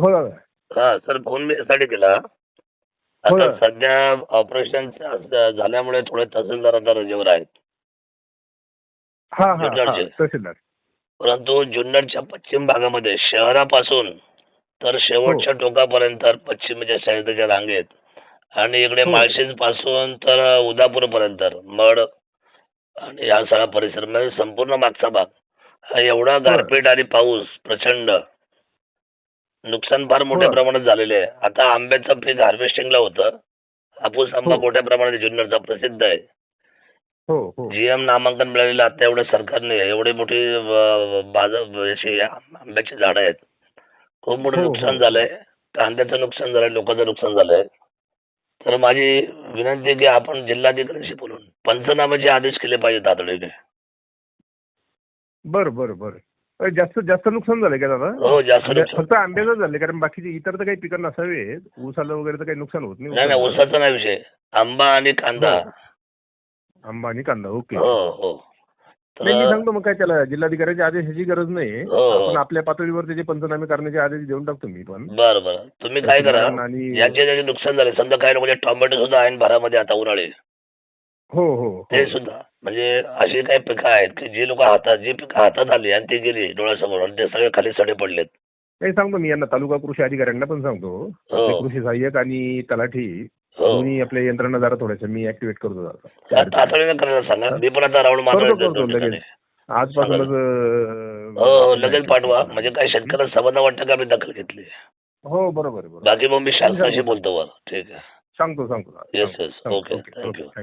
हो दादा हा सर फोन मी यासाठी केला. हो आता ना. सध्या ऑपरेशन झाल्यामुळे थोडे तहसीलदार आता रजेवर आहेत. हा हा हा. तहसीलदार. परंतु जुन्नरच्या पश्चिम भागामध्ये शहरापासून तर शेवटच्या टोकापर्यंत पश्चिमेच्या साईडच्या रांगेत. आणि इकडे हो. माळशेजपासून तर उदापूर पर्यंत मड आणि हा सगळा परिसर म्हणजे संपूर्ण मागचा भाग. हा एवढा गारपीट आणि पाऊस प्रचंड. नुकसान फार मोठ्या. प्रमाणात झालेले आहे. आता आंब्याचं पीक हार्वेस्टिंगला होतं. हापूस आंबा हो. मोठ्या प्रमाणात जुन्नरचा प्रसिद्ध आहे. हो हो. जीएम नामांकन मिळालेलं आता एवढं सरकारने एवढी मोठी बाजार याची आंब्याची झाडं आहेत. खूप मोठं. नुकसान झालंय. कांद्याचं नुकसान झालंय लोकांचं नुकसान झालंय. तर माझी विनंती आहे की आपण जिल्हाधिकाऱ्यांशी बोलून पंचनाम्याचे आदेश केले पाहिजे तातडीने. बरं बरं बरं. जास्त जास्त नुकसान झालंय का दादा? हो जास्त म्हणजे नुकसान. फक्त आंब्याचं झाले कारण बाकीचे इतर तर काही पिकं नसावेत. ऊस आलं वगैरे तर काही नुकसान होत नाही. नाही ऊसाचं. नाही विषय. आंबा आणि कांदा. आंबा आणि कांदा ओके. हो हो. नाही मी तर सांगतो मग काय त्याला. जिल्हाधिकाऱ्याच्या आदेशाची गरज नाही हो. आपण आपल्या पातळीवर त्याचे पंचनामे करण्याचे आदेश देऊन टाकतो मी पण. बरं बरं. तुम्ही काय करा? आणि ज्याचे ज्याचे नुकसान झाले समजा काही लोकांचे टोमॅटो सुद्धा आहे भरामध्ये आता उन्हाळे. हो हो हो. ते सुद्धा. म्हणजे अशी काही पिकं आहेत की जी लोक हातात जी पिकं हातात आली आणि ती गेली डोळ्यासमोर आणि ते सगळे खाली सडे पडलेत. नाही सांगतो मी यांना तालुका कृषी अधिकाऱ्यांना पण सांगतो. हो. कृषी सहाय्यक आणि तलाठी हो. दोन्ही आपल्या यंत्रणा जरा थोड्याशा मी ऍक्टिव्हेट करतो जरा. तातडीने करायला सांगा. मी पण आता राऊंड मारणार करतो लगेच. हो हो पाठवा. म्हणजे काही शेतकऱ्याला समाधान वाटतं का मी दखल घेतली? हो बरोबर बाकी मग मी शासनाशी बोलतो ठीक आहे. सांगतो सांगतो. Yes yes okay, thank you.